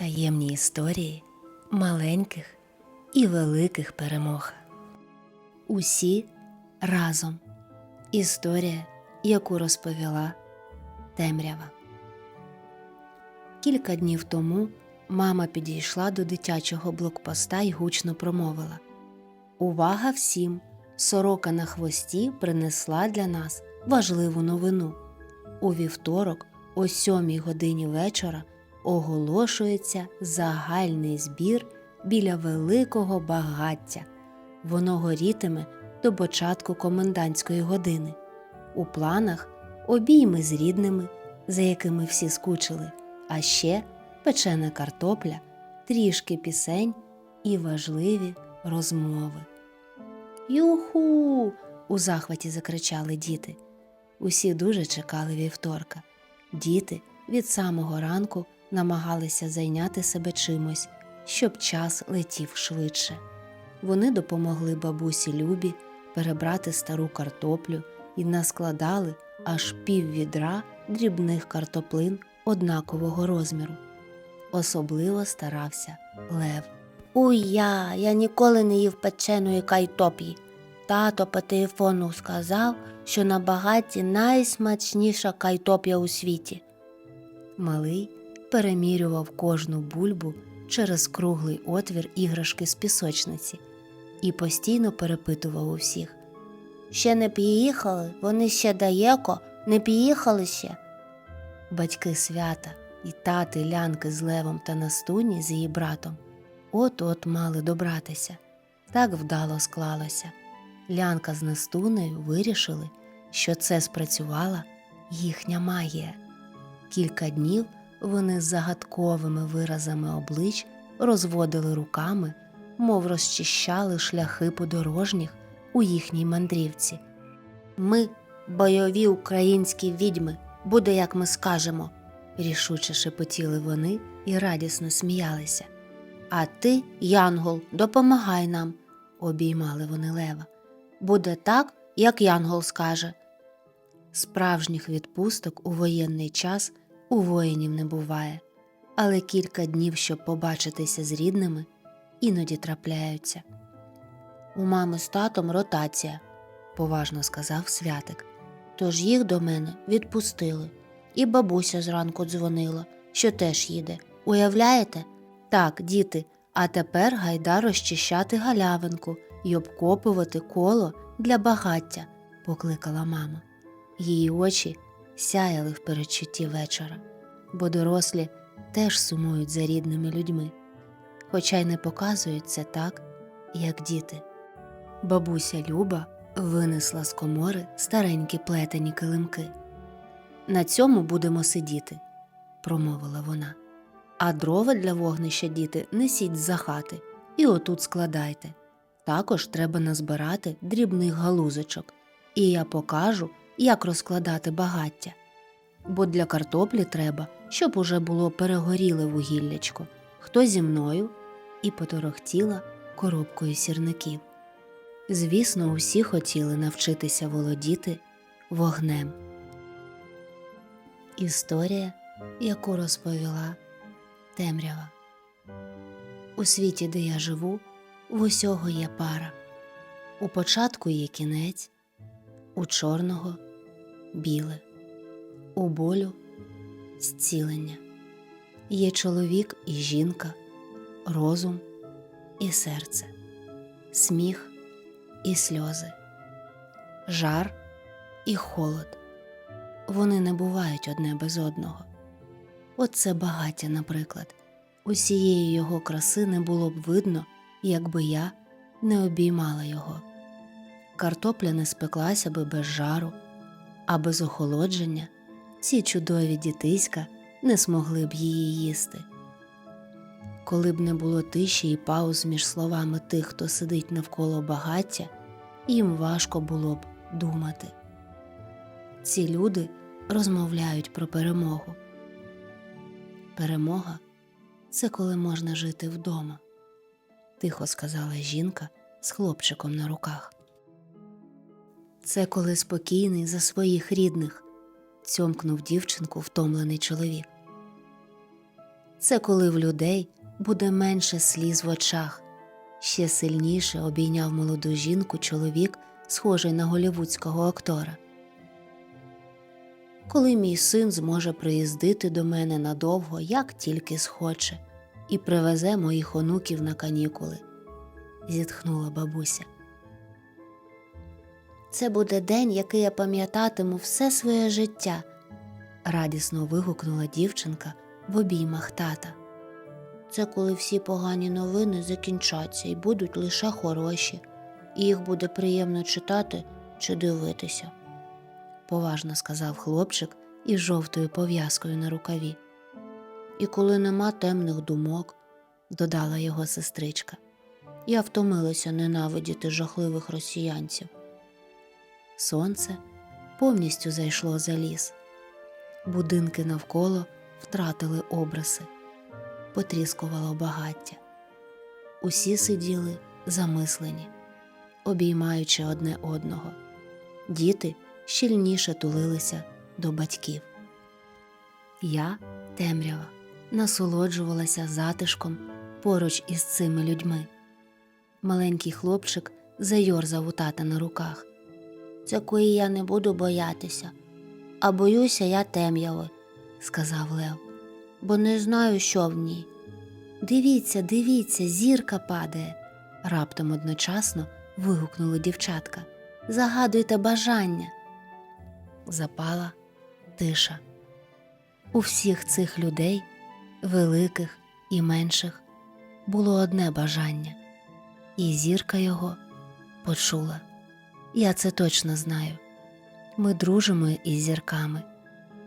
Таємні історії маленьких і великих перемог. Усі разом. Історія, яку розповіла темрява. Кілька днів тому мама підійшла до дитячого блокпоста і гучно промовила: Увага всім! Сорока на хвості принесла для нас важливу новину. У вівторок, о сьомій годині вечора, оголошується загальний збір біля великого багаття. Воно горітиме до початку комендантської години. У планах обійми з рідними, за якими всі скучили, а ще печена картопля, трішки пісень і важливі розмови. Юху. у захваті закричали діти. Усі дуже чекали вівторка. Діти від самого ранку намагалися зайняти себе чимось, щоб час летів швидше. Вони допомогли бабусі Любі перебрати стару картоплю і наскладали аж пів відра дрібних картоплин однакового розміру. Особливо старався Лев. Уй я, я ніколи не їв печеної кайтоп'ї. Тато по телефону сказав, що на багаті найсмачніша кайтоп'я у світі. Малий перемірював кожну бульбу через круглий отвір іграшки з пісочниці і постійно перепитував у всіх. Ще не приїхали, вони ще даєко, не приїхали ще. Батьки свята і тати лянки з левом та настуні з її братом от-от мали добратися. Так вдало склалося. Лянка з настунею вирішили, що це спрацювала їхня магія. Кілька днів вони з загадковими виразами облич розводили руками, мов розчищали шляхи подорожніх у їхній мандрівці. Ми, бойові українські відьми, буде, як ми скажемо. Рішуче шепотіли вони і радісно сміялися. А ти, Янгол, допомагай нам, Обіймали вони лева. буде так, як Янгол скаже. Справжніх відпусток у воєнний час у воїнів не буває, але кілька днів, щоб побачитися з рідними, іноді трапляються, У мами з татом ротація, поважно сказав святик. тож їх до мене відпустили. І бабуся зранку дзвонила, що теж їде. Уявляєте? Так, діти, а тепер гайда розчищати галявинку і обкопувати коло для багаття, покликала мама. Її очі сяяли в передчутті вечора, бо дорослі теж сумують за рідними людьми, хоча й не показують це так, як діти. Бабуся Люба винесла з комори старенькі плетені килимки. На цьому будемо сидіти, промовила вона. А дрова для вогнища діти несіть за хати і отут складайте. Також треба назбирати дрібних галузочок, і я покажу, як розкладати багаття. Бо для картоплі треба, щоб уже було перегоріле вугіллячко, хто зі мною і поторохтіла коробкою сірників. Звісно, усі хотіли навчитися володіти вогнем. Історія, яку розповіла темрява. У світі, де я живу, в усього є пара. У початку є кінець, у чорного біле, у болю зцілення. Є чоловік і жінка, розум і серце, сміх і сльози, жар і холод. Вони не бувають одне без одного. Оце багаття, наприклад. Усієї його краси не було б видно, якби я не обіймала його. Картопля не спеклася би без жару, а без охолодження ці чудові дітиська не змогли б її їсти. Коли б не було тиші і пауз між словами тих, хто сидить навколо багаття, їм важко було б думати. Ці люди розмовляють про перемогу. Перемога це коли можна жити вдома, тихо сказала жінка з хлопчиком на руках. Це коли спокійний за своїх рідних, цьомкнув дівчинку втомлений чоловік. Це коли в людей буде менше сліз в очах. Ще сильніше обійняв молоду жінку чоловік, схожий на голівудського актора. Коли мій син зможе приїздити до мене надовго, як тільки схоче, і привезе моїх онуків на канікули, зітхнула бабуся. Це буде день, який я пам'ятатиму все своє життя. радісно вигукнула дівчинка в обіймах тата. Це коли всі погані новини закінчаться і будуть лише хороші, і їх буде приємно читати чи дивитися. поважно сказав хлопчик із жовтою пов'язкою на рукаві, І коли нема темних думок, додала його сестричка. я втомилася ненавидіти жахливих росіянців. Сонце повністю зайшло за ліс. Будинки навколо втратили обриси, потріскувало багаття. Усі сиділи замислені, обіймаючи одне одного. Діти щільніше тулилися до батьків. Я, темрява, насолоджувалася затишком поруч із цими людьми. Маленький хлопчик зайорзав у тата на руках. Це коли я не буду боятися, а боюся я темряви, сказав Лев. бо не знаю, що в ній. Дивіться, дивіться, зірка падає. Раптом одночасно вигукнули дівчатка. Загадуйте бажання. Запала тиша. У всіх цих людей, великих і менших, було одне бажання, і зірка його почула. Я це точно знаю. Ми дружимо із зірками,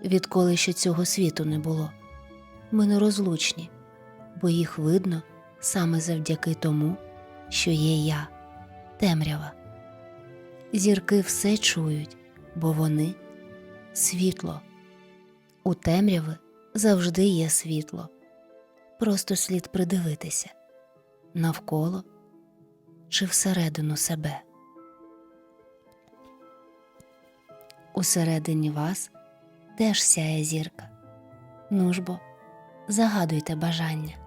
відколи ще цього світу не було. Ми нерозлучні, бо їх видно саме завдяки тому, що є я, темрява. Зірки все чують, бо вони світло. У темряви завжди є світло. Просто слід придивитися навколо чи всередину себе. Усередині вас теж сяє зірка. Ну ж бо, загадуйте бажання.